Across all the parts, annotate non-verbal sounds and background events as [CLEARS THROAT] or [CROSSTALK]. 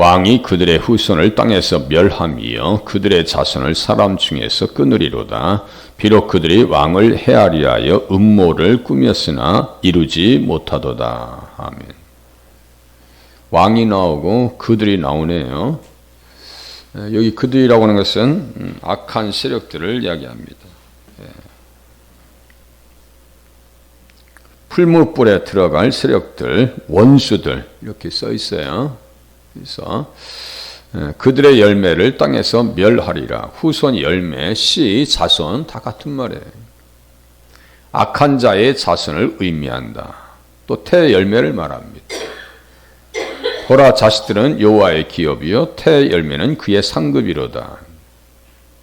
왕이 그들의 후손을 땅에서 멸함이여 그들의 자손을 사람 중에서 끊으리로다. 비록 그들이 왕을 헤아리 하여 음모를 꾸몄으나 이루지 못하도다. 아멘. 왕이 나오고 그들이 나오네요. 여기 그들이라고 하는 것은 음, 악한 세력들을 이야기합니다. 풀무불에 들어갈 세력들, 원수들 이렇게 써 있어요. 그래서 그들의 열매를 땅에서 멸하리라. 후손 열매, 씨, 자손 다 같은 말이에요. 악한 자의 자손을 의미한다. 또 태 열매를 말합니다. 보라 자식들은 여호와의 기업이요 태 열매는 그의 상급이로다.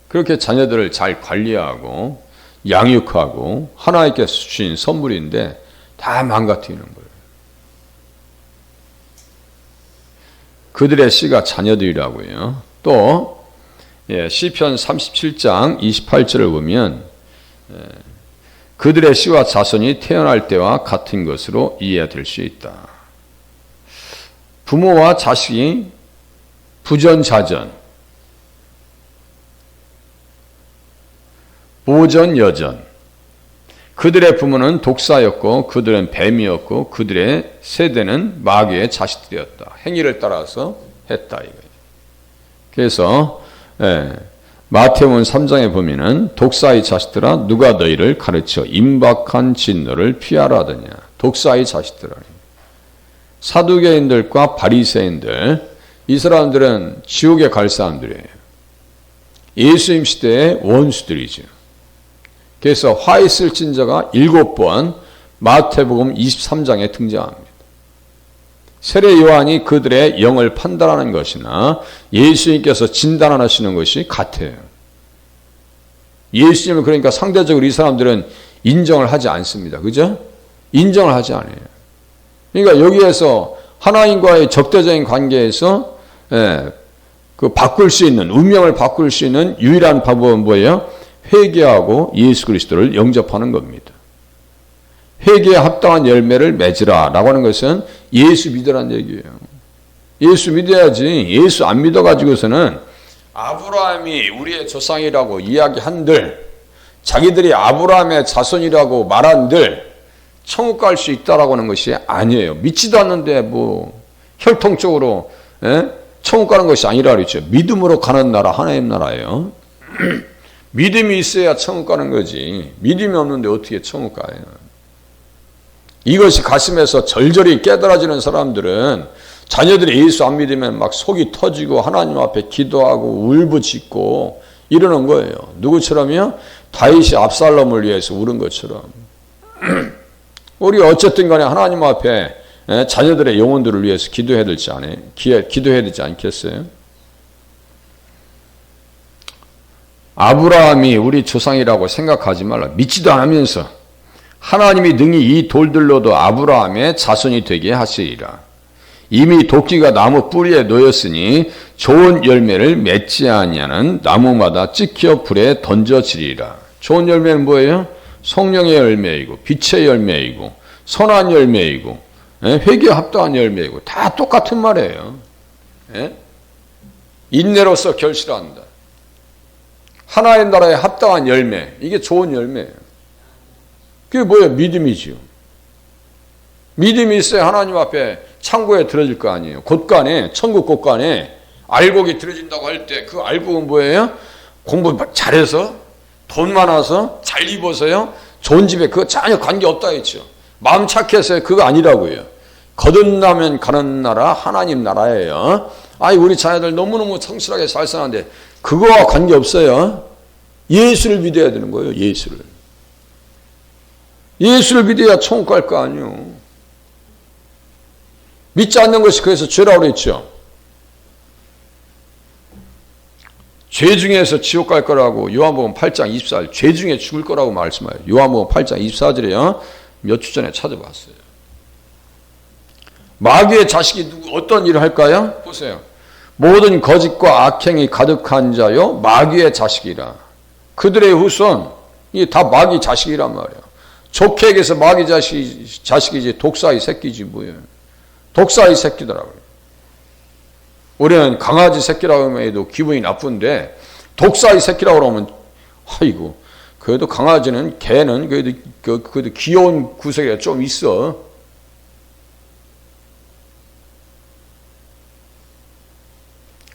그렇게 자녀들을 잘 관리하고 양육하고 하나님께서 주신 선물인데 다 망가뜨리는 거예요. 그들의 씨가 자녀들이라고요. 또 예, 시편 37장 28절을 보면 예, 그들의 씨와 자손이 태어날 때와 같은 것으로 이해될 수 있다. 부모와 자식이 부전자전, 보전여전, 그들의 부모는 독사였고 그들은 뱀이었고 그들의 세대는 마귀의 자식들이었다. 행위를 따라서 했다 이거예요. 그래서 예, 마태복음 3장에 보면은 독사의 자식들아 누가 너희를 가르쳐 임박한 진노를 피하라 하더냐. 독사의 자식들아. 사두개인들과 바리새인들 이 사람들은 지옥에 갈 사람들이에요. 예수님 시대의 원수들이죠. 그래서 화 있을 진자가 일곱 번 마태복음 23장에 등장합니다. 세례 요한이 그들의 영을 판단하는 것이나 예수님께서 진단하시는 것이 같아요. 예수님을 그러니까 상대적으로 이 사람들은 인정을 하지 않습니다. 그죠? 인정을 하지 않아요. 그러니까 여기에서 하나님과의 적대적인 관계에서 예, 그 바꿀 수 있는 운명을 바꿀 수 있는 유일한 방법은 뭐예요? 회개하고 예수 그리스도를 영접하는 겁니다. 회개에 합당한 열매를 맺으라라고 하는 것은 예수 믿으라는 얘기예요. 예수 믿어야지 예수 안 믿어 가지고서는 아브라함이 우리의 조상이라고 이야기한들 자기들이 아브라함의 자손이라고 말한들 천국 갈 수 있다라고 하는 것이 아니에요. 믿지도 않는데 뭐 혈통적으로 에? 예? 천국 가는 것이 아니라 그랬죠. 믿음으로 가는 나라 하나님 나라예요. 믿음이 있어야 천국 가는 거지. 믿음이 없는데 어떻게 천국 가요? 이것이 가슴에서 절절히 깨달아지는 사람들은 자녀들이 예수 안 믿으면 막 속이 터지고 하나님 앞에 기도하고 울부짖고 이러는 거예요. 누구처럼요? 다윗이 압살롬을 위해서 울은 것처럼. [CLEARS THROAT] 우리 어쨌든 간에 하나님 앞에 자녀들의 영혼들을 위해서 기도해야 되지 않아요? 기도해야 되지 않겠어요? 아브라함이 우리 조상이라고 생각하지 말라. 믿지도 않으면서 하나님이 능히 이 돌들로도 아브라함의 자손이 되게 하시리라. 이미 도끼가 나무 뿌리에 놓였으니 좋은 열매를 맺지 아니하는 나무마다 찍혀 불에 던져지리라. 좋은 열매는 뭐예요? 성령의 열매이고 빛의 열매이고 선한 열매이고 예? 회개 합당한 열매이고 다 똑같은 말이에요. 예? 인내로서 결실한다. 하나의 나라에 합당한 열매. 이게 좋은 열매예요. 그게 뭐예요? 믿음이지요. 믿음이 있어야 하나님 앞에 창고에 들어질 거 아니에요. 곳간에, 천국 곳간에 알곡이 들어진다고 할 때 그 알곡은 뭐예요? 공부 잘해서, 돈 많아서, 잘 입어서요, 좋은 집에 그거 전혀 관계없다 했죠. 마음 착해서 그거 아니라고요. 거듭나면 가는 나라 하나님 나라예요. 아이 우리 자녀들 너무너무 성실하게 살 사는데 그거와 관계없어요. 예수를 믿어야 되는 거예요. 예수를. 예수를 믿어야 천국 갈 거 아니요. 믿지 않는 것이 그래서 죄라고 그랬죠. 죄 중에서 지옥 갈 거라고 요한복음 8장 24절 죄 중에 죽을 거라고 말씀해요. 요한복음 8장 24절에요. 몇 주 전에 찾아봤어요. 마귀의 자식이 누구 어떤 일을 할까요? 보세요. 모든 거짓과 악행이 가득한 자요 마귀의 자식이라. 그들의 후손 이다 마귀 자식이란 말이야. 좋게 얘기해서 마귀 자식 자식이지 독사의 새끼지 뭐예요. 독사의 새끼더라고요. 우리는 강아지 새끼라고 해도 기분이 나쁜데 독사의 새끼라고 하면 아이고 그래도 강아지는 개는 그래도 그 그래도 귀여운 구석이 좀 있어.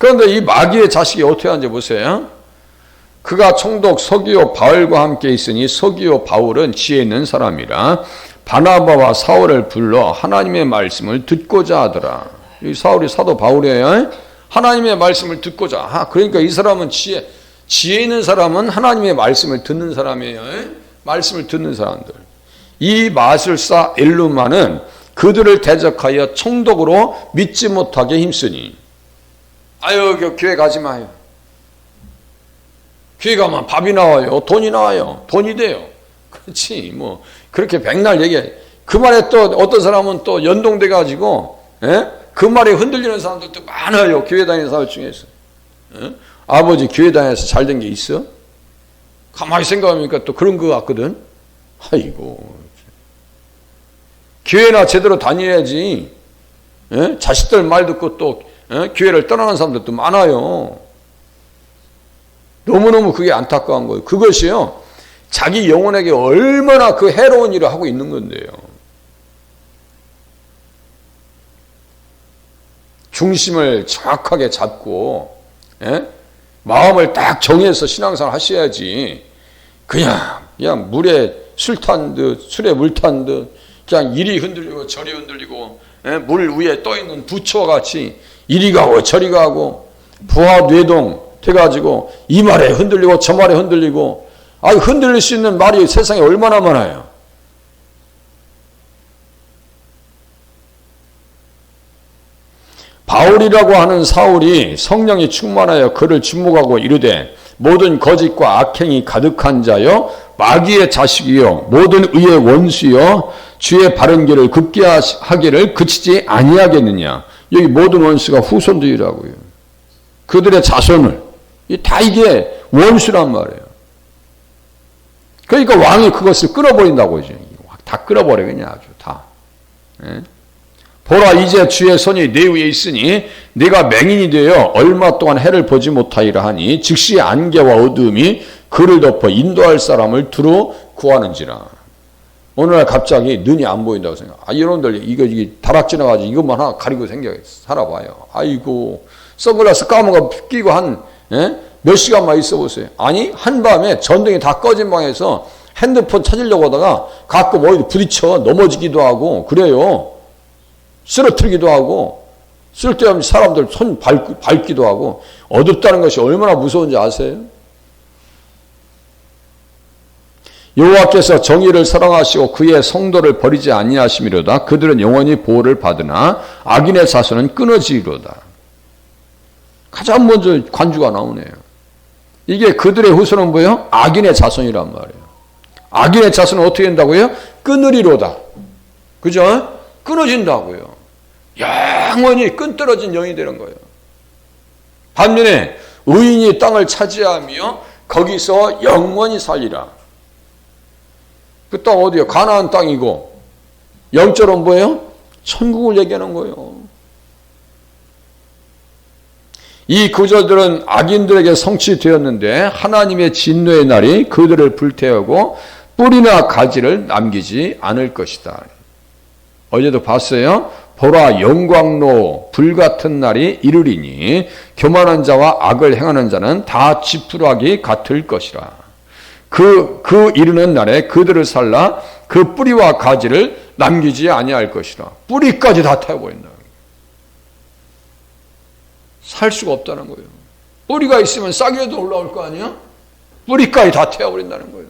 그런데 이 마귀의 자식이 어떻게 하는지 보세요. 그가 총독 서기오 바울과 함께 있으니 서기오 바울은 지혜 있는 사람이라 바나바와 사울을 불러 하나님의 말씀을 듣고자 하더라. 이 사울이 사도 바울이에요. 하나님의 말씀을 듣고자. 아, 그러니까 이 사람은 지혜 지혜 있는 사람은 하나님의 말씀을 듣는 사람이에요. 말씀을 듣는 사람들. 이 마술사 엘루마는 그들을 대적하여 총독으로 믿지 못하게 힘쓰니 아유 그 교회 가지 마요. 교회 가면 밥이 나와요. 돈이 나와요. 돈이 돼요. [LAUGHS] 그렇지 뭐 그렇게 백날 얘기해. 그 말에 또 어떤 사람은 또 연동돼 가지고 예? 그 말에 흔들리는 사람들도 많아요. 교회 다니는 사람 중에서. 예? 아버지 교회 다녀서 잘 된 게 있어? 가만히 생각하니까 또 그런 거 같거든. 아이고. 교회나 제대로 다녀야지. 예? 자식들 말 듣고 또 예? 교회를 떠나는 사람들도 많아요. 너무너무 그게 안타까운 거예요. 그것이요. 자기 영혼에게 얼마나 그 해로운 일을 하고 있는 건데요. 중심을 정확하게 잡고 예? 마음을 딱 정해서 신앙생활 하셔야지. 그냥 그냥 물에 술 탄 듯 술에 물 탄 듯 그냥 이리 흔들리고 저리 흔들리고 예? 물 위에 떠 있는 부처와 같이 이리 가고 저리 가고 부하 뇌동 돼가지고 이 말에 흔들리고 저 말에 흔들리고 아 흔들릴 수 있는 말이 세상에 얼마나 많아요. 바울이라고 하는 사울이 성령이 충만하여 그를 주목하고 이르되 모든 거짓과 악행이 가득한 자여 마귀의 자식이요 모든 의의 원수여 주의 바른 길을 급게 하기를 그치지 아니하겠느냐 여기 모든 원수가 후손들이라고요 그들의 자손을 다 이게 원수란 말이에요 그러니까 왕이 그것을 끌어버린다고 이제 다 끌어버려 그냥 아주 다 예? 보라 이제 주의 손이 내 위에 있으니 네가 맹인이 되어 얼마 동안 해를 보지 못하리라 하니 즉시 안개와 어두움이 그를 덮어 인도할 사람을 두루 구하는지라. 오늘날 갑자기 눈이 안 보인다고 생각. 아 여러분들 이거 이게 다락 지나 가지고 이것만 하나 가리고 생겨 살아봐요. 아이고 선글라스 거 끼고 한몇 예? 시간만 있어 보세요. 아니 한밤에 전등이 다 꺼진 방에서 핸드폰 찾으려고 하다가 가끔 어디 부딪혀 넘어지기도 하고 그래요. 쓰러뜨리기도 하고 쓸데없는 사람들 손 밟, 밟기도 하고 어둡다는 것이 얼마나 무서운지 아세요? 여호와께서 정의를 사랑하시고 그의 성도를 버리지 아니하심이로다. 그들은 영원히 보호를 받으나 악인의 자손은 끊어지리로다. 가장 먼저 관주가 나오네요. 이게 그들의 후손은 뭐예요? 악인의 자손이란 말이에요. 악인의 자손은 어떻게 된다고요? 끊으리로다. 그죠? 끊어진다고요. 영원히 끈떨어진 영이 되는 거예요. 반면에 의인이 땅을 차지하며 거기서 영원히 살리라. 그 땅 어디요? 가나안 땅이고 영적으로 뭐예요? 천국을 얘기하는 거예요. 이 구절들은 악인들에게 성취되었는데 하나님의 진노의 날이 그들을 불태우고 뿌리나 가지를 남기지 않을 것이다. 어제도 봤어요. 보라 영광로 불같은 날이 이르리니 교만한 자와 악을 행하는 자는 다 지푸라기 같을 것이라. 그, 그 이르는 날에 그들을 살라 그 뿌리와 가지를 남기지 아니할 것이라. 뿌리까지 다 태워버린다. 살 수가 없다는 거예요. 뿌리가 있으면 싹이라도 올라올 거 아니야? 뿌리까지 다 태워버린다는 거예요.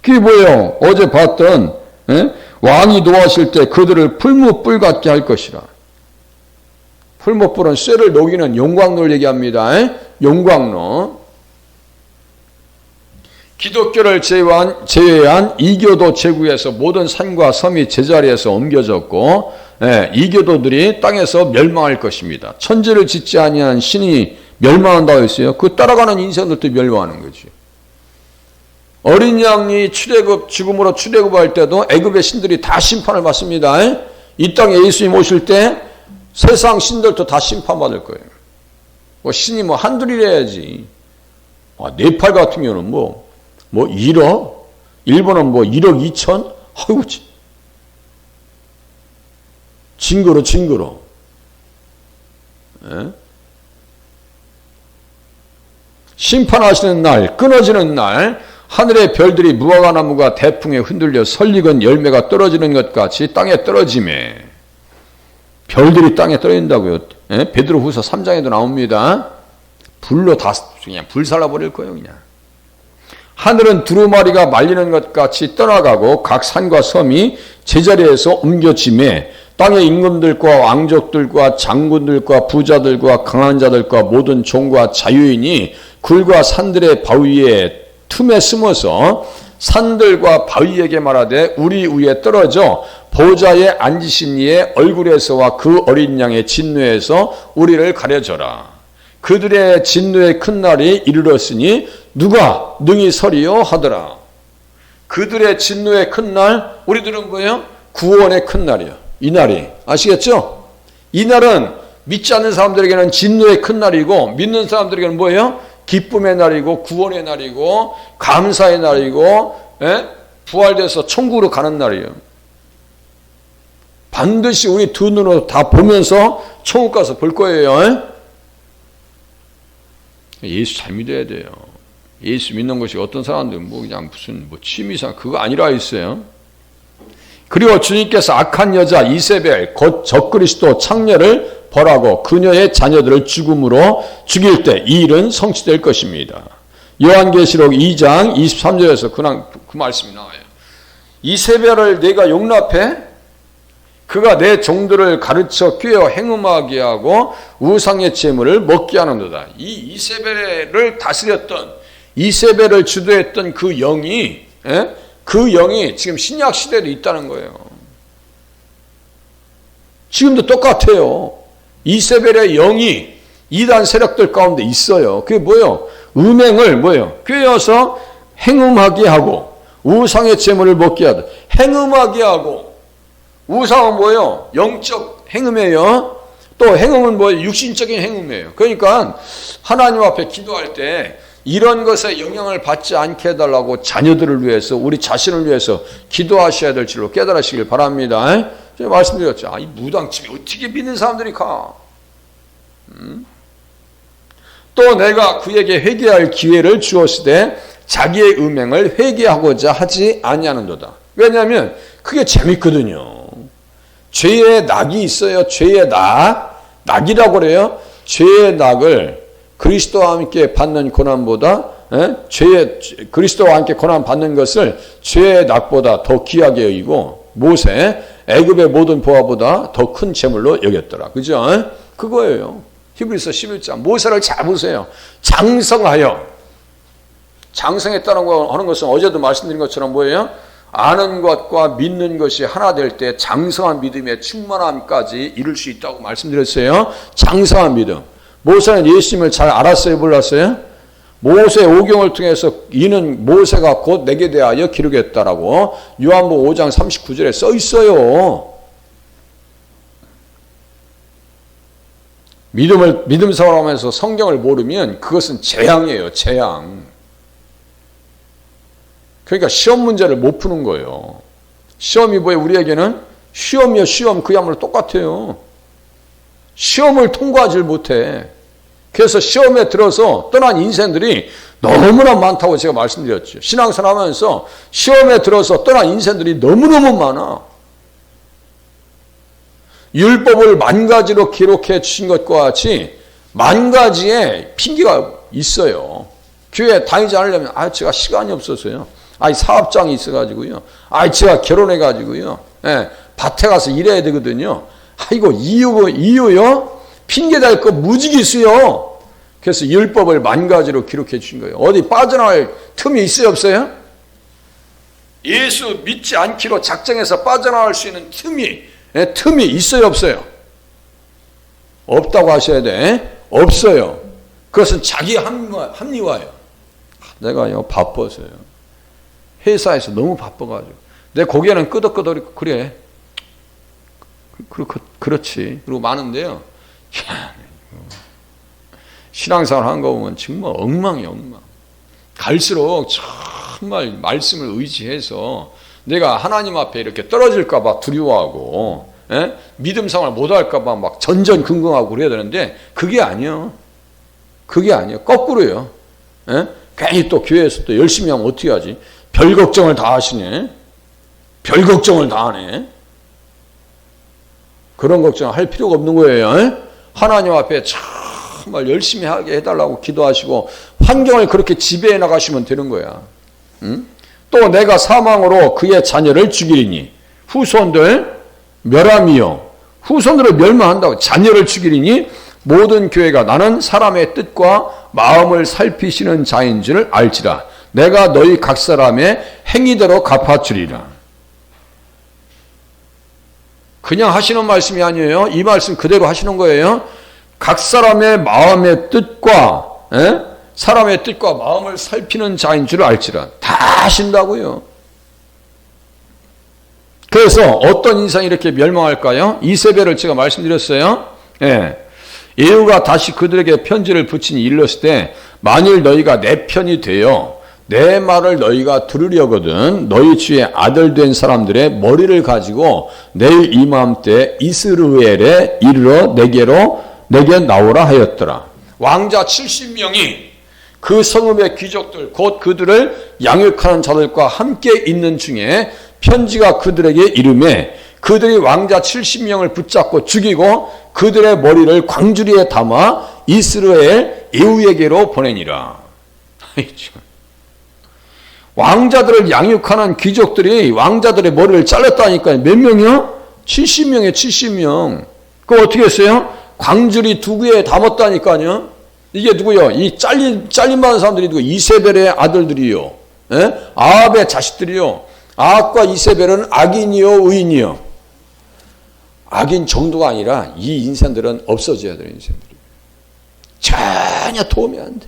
그게 뭐예요? 어제 봤던, 에? 예? 왕이 노하실 때 그들을 풀무불 같게 할 것이라. 풀무불은 쇠를 녹이는 용광로를 얘기합니다. 용광로. 기독교를 제외한, 제외한 이교도 제국에서 모든 산과 섬이 제자리에서 옮겨졌고 예, 이교도들이 땅에서 멸망할 것입니다. 천지를 짓지 아니한 신이 멸망한다고 했어요. 그 따라가는 인생들도 멸망하는 거죠. 어린 양이 출애굽 죽음으로 출애굽할 때도 애굽의 신들이 다 심판을 받습니다. 이 땅에 예수님 오실 때 세상 신들도 다 심판받을 거예요. 뭐 신이 뭐 한둘이래야지. 아, 네팔 같은 경우는 뭐, 뭐 1억? 일본은 뭐 1억 2천? 아이고, 진- 징그러, 징그러. 예? 심판하시는 날, 끊어지는 날, 하늘의 별들이 무화과 나무가 대풍에 흔들려 설익은 열매가 떨어지는 것 같이 땅에 떨어짐에 별들이 땅에 떨어진다고요. 예? 베드로후서 3장에도 나옵니다. 불로 다 그냥 불살라 버릴 거예요, 그냥. 하늘은 두루마리가 말리는 것 같이 떠나가고 각 산과 섬이 제자리에서 옮겨짐에 땅의 임금들과 왕족들과 장군들과 부자들과 강한 자들과 모든 종과 자유인이 굴과 산들의 바위에 틈에 숨어서 산들과 바위에게 말하되 우리 위에 떨어져 보좌에 앉으신 이의 얼굴에서와 그 어린 양의 진노에서 우리를 가려져라. 그들의 진노의 큰 날이 이르렀으니 누가 능히 서리요 하더라. 그들의 진노의 큰 날, 우리들은 뭐예요? 구원의 큰 날이요. 이 날이. 아시겠죠? 이 날은 믿지 않는 사람들에게는 진노의 큰 날이고, 믿는 사람들에게는 뭐예요? 기쁨의 날이고, 구원의 날이고, 감사의 날이고, 예? 부활돼서 천국으로 가는 날이에요. 반드시 우리 두 눈으로 다 보면서 천국 가서 볼 거예요. 예 수 잘 믿어야 돼요. 예수 믿는 것이 어떤 사람들은 뭐 그냥 무슨 뭐 취미상 그거 아니라 있어요. 그리고 주님께서 악한 여자 이세벨 곧 적그리스도 창녀를 벌하고 그녀의 자녀들을 죽음으로 죽일 때 이 일은 성취될 것입니다. 요한계시록 2장 23절에서 그냥 그 말씀이 나와요. 이세벨을 내가 용납해 그가 내 종들을 가르쳐 꿰어 행음하게 하고 우상의 재물을 먹게 하는도다. 이 이세벨을 다스렸던 이세벨을 주도했던 그 영이 예? 그 영이 지금 신약 시대도 있다는 거예요. 지금도 똑같아요. 이세벨의 영이 이단 세력들 가운데 있어요. 그게 뭐예요? 음행을 뭐예요? 꿰어서 행음하게 하고 우상의 재물을 먹게 하다. 행음하게 하고 우상은 뭐예요? 영적 행음이에요. 또 행음은 뭐예요? 육신적인 행음이에요. 그러니까 하나님 앞에 기도할 때 이런 것에 영향을 받지 않게 해달라고 자녀들을 위해서 우리 자신을 위해서 기도하셔야 될 줄로 깨달으시길 바랍니다. 제가 말씀드렸죠. 아, 이 무당집에 어떻게 믿는 사람들이 가? 음? 또 내가 그에게 회개할 기회를 주었으되 자기의 음행을 회개하고자 하지 아니하는도다. 왜냐하면 그게 재밌거든요. 죄의 낙이 있어요. 죄의 낙. 낙이라고 그래요. 죄의 낙을 그리스도와 함께 받는 고난보다 에? 죄의 그리스도와 함께 고난 받는 것을 죄의 낙보다 더 귀하게 여기고 모세 애굽의 모든 보화보다 더 큰 재물로 여겼더라. 그죠? 그거예요. 히브리서 11장 모세를 잘 보세요. 장성하여 장성했다는 거 하는 것은 어제도 말씀드린 것처럼 뭐예요? 아는 것과 믿는 것이 하나 될 때 장성한 믿음의 충만함까지 이룰 수 있다고 말씀드렸어요. 장성한 믿음. 모세는 예수님을 잘 알았어요, 몰랐어요? 모세 오경을 통해서 이는 모세가 곧 내게 대하여 기록했다라고 요한복 5장 39절에 써 있어요. 믿음을 믿음 생활하면서 성경을 모르면 그것은 재앙이에요, 재앙. 그러니까 시험 문제를 못 푸는 거예요. 시험이 뭐예요? 우리에게는 시험이요, 시험 그야말로 똑같아요. 시험을 통과하지 못해. 그래서 시험에 들어서 떠난 인생들이 너무나 많다고 제가 말씀드렸죠. 신앙생활 하면서 시험에 들어서 떠난 인생들이 너무너무 많아. 율법을 만 가지로 기록해 주신 것과 같이 만 가지의 핑계가 있어요. 교회 다니지 않으려면, 아, 제가 시간이 없어서요. 아이, 사업장이 있어가지고요. 아이, 제가 결혼해가지고요. 예, 밭에 가서 일해야 되거든요. 아이고, 이유, 이유요? 핑계 댈 거 무지개 있어요. 그래서 율법을 만 가지로 기록해 주신 거예요. 어디 빠져나갈 틈이 있어요, 없어요? 예수 믿지 않기로 작정해서 빠져나갈 수 있는 틈이, 예, 틈이 있어요, 없어요? 없다고 하셔야 돼. 없어요. 그것은 자기 합리화, 합리화예요. 내가요, 바빠서요. 회사에서 너무 바빠가지고. 내 고개는 끄덕끄덕 그래. 그, 그, 그렇지. 그리고 많은데요. 야, 신앙생활 하는 거 보면 정말 엉망이야, 엉망. 갈수록 정말 말씀을 의지해서 내가 하나님 앞에 이렇게 떨어질까봐 두려워하고, 예? 믿음 생활 못할까봐 막 전전긍긍하고 그래야 되는데, 그게 아니요. 그게 아니에요. 거꾸로요. 예? 괜히 또 교회에서 또 열심히 하면 어떻게 하지? 별 걱정을 다 하시네. 별 걱정을 다 하네. 그런 걱정 할 필요가 없는 거예요. 예? 하나님 앞에 정말 열심히 하게 해달라고 기도하시고 환경을 그렇게 지배해 나가시면 되는 거야. 응? 또 내가 사망으로 그의 자녀를 죽이리니 후손들 멸함이요. 후손들을 멸망한다고 자녀를 죽이리니 모든 교회가 나는 사람의 뜻과 마음을 살피시는 자인 줄 알지라. 내가 너희 각 사람의 행위대로 갚아주리라. 그냥 하시는 말씀이 아니에요. 이 말씀 그대로 하시는 거예요. 각 사람의 마음의 뜻과 에? 예? 사람의 뜻과 마음을 살피는 자인 줄 알지라. 다 하신다고요. 그래서 어떤 인상이 이렇게 멸망할까요? 이세벨을 제가 말씀드렸어요. 예. 예후가 다시 그들에게 편지를 붙이니 일렀을 때 만일 너희가 내 편이 되어 내 말을 너희가 들으려거든 너희 주의 아들 된 사람들의 머리를 가지고 내일 이맘때 이스루엘에 이르러 내게로 내게 나오라 하였더라. 왕자 70명이 그 성읍의 귀족들 곧 그들을 양육하는 자들과 함께 있는 중에 편지가 그들에게 이름에 그들이 왕자 70명을 붙잡고 죽이고 그들의 머리를 광주리에 담아 이스라엘 예후에게로 보내니라. [LAUGHS] 왕자들을 양육하는 귀족들이 왕자들의 머리를 잘랐다니까요. 몇 명이요? 70명에 70명. 그 어떻게 했어요? 광주리 두구에 담았다니까요. 이게 누구요? 이 잘린 잘린 많은 사람들이 누구? 이세벨의 아들들이요. 예? 아합의 자식들이요. 아합과 이세벨은 악인이요, 의인이요. 악인 정도가 아니라 이 인생들은 없어져야 되는 인생들이에요. 전혀 도움이 안 돼.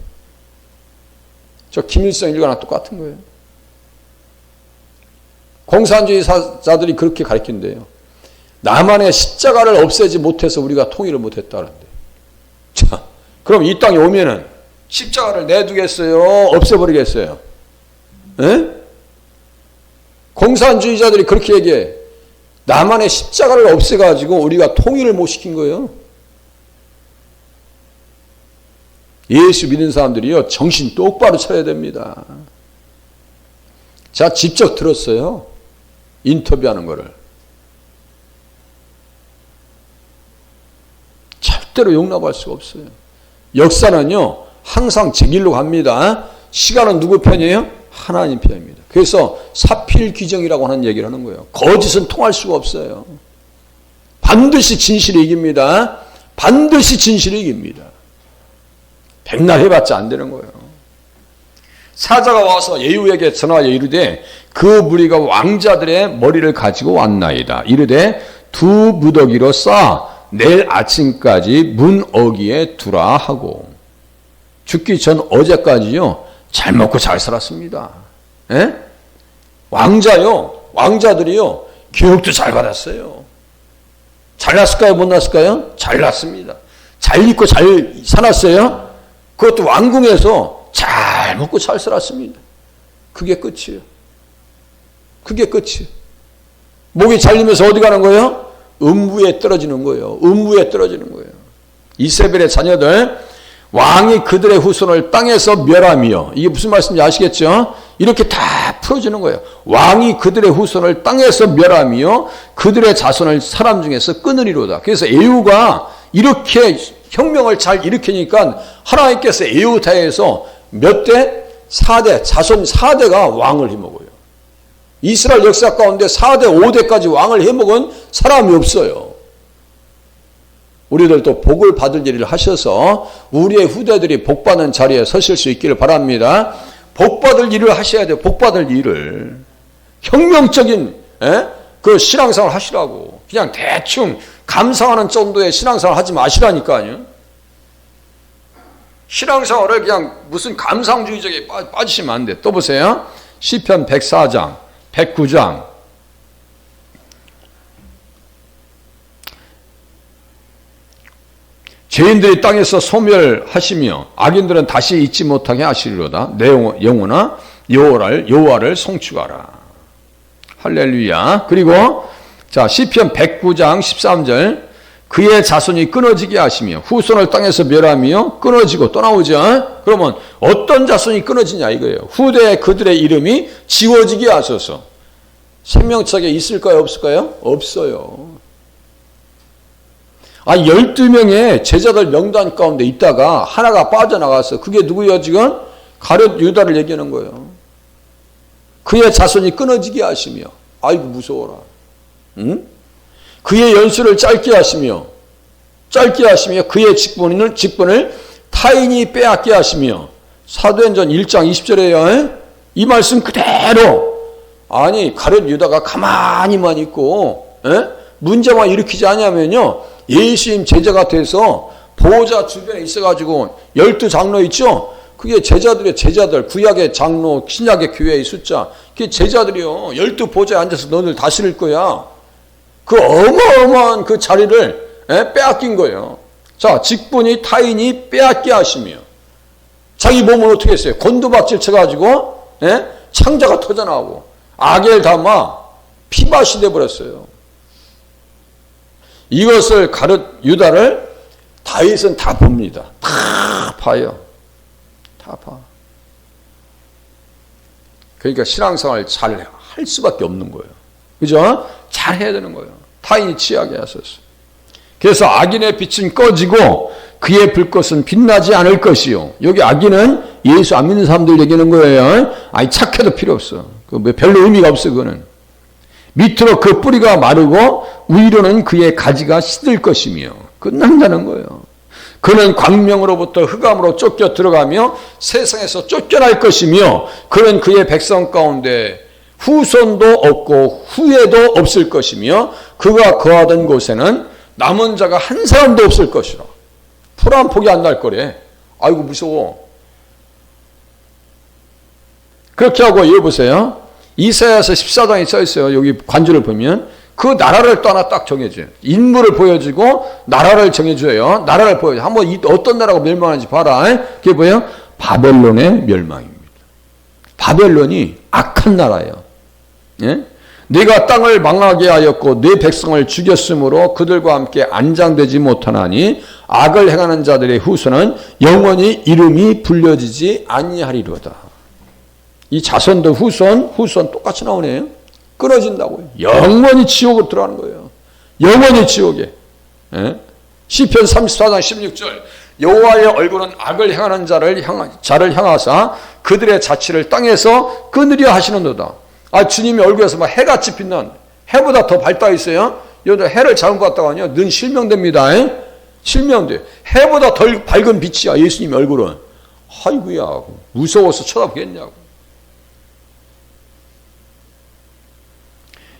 저 김일성 일가랑 똑같은 거예요. 공산주의자들이 그렇게 가르친대요. 남한의 십자가를 없애지 못해서 우리가 통일을 못했다는데. 자, 그럼 이 땅에 오면은 십자가를 내두겠어요? 없애버리겠어요? 에? 공산주의자들이 그렇게 얘기해. 남한의 십자가를 없애가지고 우리가 통일을 못 시킨 거예요. 예수 믿는 사람들이요, 정신 똑바로 차려야 됩니다. 제가 직접 들었어요. 인터뷰하는 거를. 절대로 용납할 수가 없어요. 역사는요, 항상 제 길로 갑니다. 시간은 누구 편이에요? 하나님 편입니다. 그래서 사필 규정이라고 하는 얘기를 하는 거예요. 거짓은 통할 수가 없어요. 반드시 진실이 이깁니다. 반드시 진실이 이깁니다. 백날 해봤자 안 되는 거예요. 사자가 와서 예후에게 전하여 이르되 그 무리가 왕자들의 머리를 가지고 왔나이다. 이르되 두 무더기로 쌓아 내일 아침까지 문 어기에 두라 하고 죽기 전 어제까지요 잘 먹고 잘 살았습니다. 에? 예? 왕자요 왕자들이요 교육도 잘 받았어요. 잘났을까요 못 났을까요? 잘났습니다. 잘 입고 잘 살았어요. 그것도 왕궁에서 잘 먹고 잘 살았습니다. 그게 끝이에요. 그게 끝이에요. 목이 잘리면서 어디 가는 거예요? 음부에 떨어지는 거예요. 음부에 떨어지는 거예요. 이세벨의 자녀들 왕이 그들의 후손을 땅에서 멸하며 이게 무슨 말씀인지 아시겠죠? 이렇게 다 풀어주는 거예요. 왕이 그들의 후손을 땅에서 멸하며 그들의 자손을 사람 중에서 끊으리로다. 그래서 에우가 이렇게 혁명을 잘 일으키니까 하나님께서 에우타에서 몇 대? 4대, 자손 4대가 왕을 해먹어요. 이스라엘 역사 가운데 4대, 5대까지 왕을 해먹은 사람이 없어요. 우리들도 복을 받을 일을 하셔서 우리의 후대들이 복받는 자리에 서실 수 있기를 바랍니다. 복받을 일을 하셔야 돼요. 복받을 일을. 혁명적인 에? 그 신앙생활 하시라고. 그냥 대충 감상하는 정도의 신앙생활 하지 마시라니까요. 신앙생활을 그냥 무슨 감상주의적에 빠지시면 안 돼. 또 보세요. 시편 104장, 109장. 죄인들이 땅에서 소멸하시며 악인들은 다시 잊지 못하게 하시리로다. 내 영혼아 여호와를 여호와를 송축하라. 할렐루야. 그리고 자 시편 109장 13절 그의 자손이 끊어지게 하시며 후손을 땅에서 멸하며 끊어지고 또 나오죠. 그러면 어떤 자손이 끊어지냐 이거예요. 후대에 그들의 이름이 지워지게 하소서. 생명책에 있을까요 없을까요? 없어요. 아, 12명의 제자들 명단 가운데 있다가 하나가 빠져나갔어. 그게 누구예요, 지금? 가룟 유다를 얘기하는 거예요. 그의 자손이 끊어지게 하시며, 아이고, 무서워라. 응? 그의 연수를 짧게 하시며, 짧게 하시며, 그의 직분을, 직분을 타인이 빼앗게 하시며, 사도행전 1장 20절에요. 이 말씀 그대로, 아니, 가룟 유다가 가만히만 있고, 에? 문제만 일으키지 않냐면요. 예수님 제자가 돼서 보호자 주변에 있어가지고 열두 장로 있죠? 그게 제자들의 제자들, 구약의 장로, 신약의 교회의 숫자. 그게 제자들이요. 열두 보좌에 앉아서 너를 다스릴 거야. 그 어마어마한 그 자리를 에? 빼앗긴 거예요. 자, 직분이 타인이 빼앗게 하시며 자기 몸을 어떻게 했어요? 곤두박질 쳐가지고 에? 창자가 터져나오고 악을 담아 피밭이 돼버렸어요. 이것을 가르 유다를 다윗은 다 봅니다. 다 봐요. 다 봐. 그러니까 신앙생활 잘 할 수밖에 없는 거예요. 그죠? 잘 해야 되는 거예요. 타인이 취하게 하소서. 그래서 악인의 빛은 꺼지고 그의 불꽃은 빛나지 않을 것이요. 여기 악인은 예수 안 믿는 사람들 얘기하는 거예요. 아니 착해도 필요 없어. 그 별로 의미가 없어 그거는. 밑으로 그 뿌리가 마르고 위로는 그의 가지가 시들 것이며 끝난다는 거예요. 그는 광명으로부터 흑암으로 쫓겨 들어가며 세상에서 쫓겨날 것이며 그는 그의 백성 가운데 후손도 없고 후회도 없을 것이며 그가 거하던 곳에는 남은 자가 한 사람도 없을 것이라. 풀한 폭이 안 날 거래. 아이고 무서워. 그렇게 하고 여기 보세요. 이사야서 14장에 써 있어요. 여기 관주를 보면 그 나라를 또 하나 딱 정해줘요. 인물을 보여주고 나라를 정해줘요. 나라를 보여줘. 한번 어떤 나라가 멸망하는지 봐라. 그게 뭐예요? 바벨론의 멸망입니다. 바벨론이 악한 나라예요. 예? 내가 땅을 망하게 하였고 내 백성을 죽였으므로 그들과 함께 안장되지 못하나니 악을 행하는 자들의 후손은 영원히 이름이 불려지지 아니하리로다. 이 자손도 후손, 후손 똑같이 나오네요. 끊어진다고요. 영원히 지옥으로 들어가는 거예요. 영원히 지옥에. 예? 시편 34장 16절 여호와의 얼굴은 악을 행하는 자를 향 자를 향하사 그들의 자취를 땅에서 끊으려 하시는도다. 아 주님의 얼굴에서 막 해같이 빛난 해보다 더 밝다 있어요. 여기 해를 잘못 봤다가요. 는 실명됩니다. 에? 실명돼. 해보다 덜 밝은 빛이야 예수님 얼굴은. 아이고야 무서워서 쳐다보겠냐고.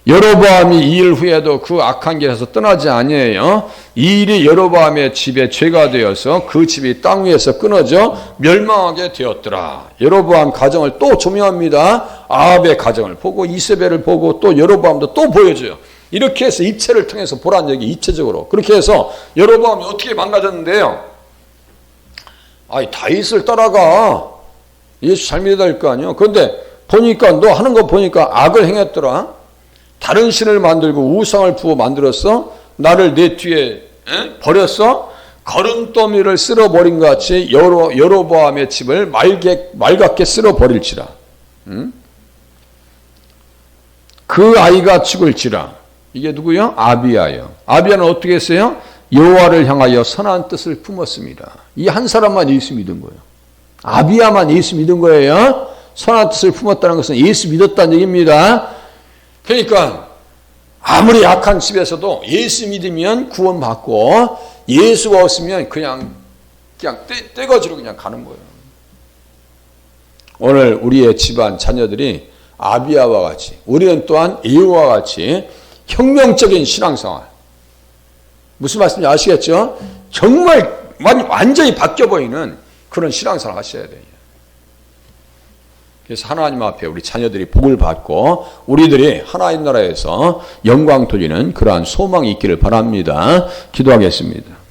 여로보암이 이 일 후에도 그 악한 길에서 떠나지 아니에요. 이 일이 여로보암의 집에 죄가 되어서 그 집이 땅 위에서 끊어져 멸망하게 되었더라. 여로보암 가정을 또 조명합니다. 아합의 가정을 보고 이세벨을 보고 또 여로보암도 또 보여줘요. 이렇게 해서 입체를 통해서 보란 얘기 입체적으로 그렇게 해서 여로보암이 어떻게 망가졌는데요. 아이 다윗을 따라가 예수 잘 믿어야 될 거 아니에요. 그런데 보니까 너 하는 거 보니까 악을 행했더라. 다른 신을 만들고 우상을 부어 만들었어? 나를 내 뒤에 에? 버렸어? 거름더미를 쓸어버린 것 같이 여러, 여로보암의 집을 말게, 말갛게 쓸어버릴지라. 응? 그 아이가 죽을지라. 이게 누구요? 아비야요. 아비야는 어떻게 했어요? 여호와를 향하여 선한 뜻을 품었습니다. 이 한 사람만 예수 믿은 거예요. 아비야만 예수 믿은 거예요. 선한 뜻을 품었다는 것은 예수 믿었다는 얘기입니다. 그러니까 아무리 약한 집에서도 예수 믿으면 구원받고 예수가 없으면 그냥 그냥 떼, 떼거지로 그냥 가는 거예요. 오늘 우리의 집안 자녀들이 아비아와 같이 우리는 또한 에우와 같이 혁명적인 신앙생활 무슨 말씀인지 아시겠죠? 정말 완전히 바뀌어 보이는 그런 신앙생활 하셔야 돼요. 그래서 하나님 앞에 우리 자녀들이 복을 받고 우리들이 하나님 나라에서 영광 돌리는 그러한 소망이 있기를 바랍니다. 기도하겠습니다.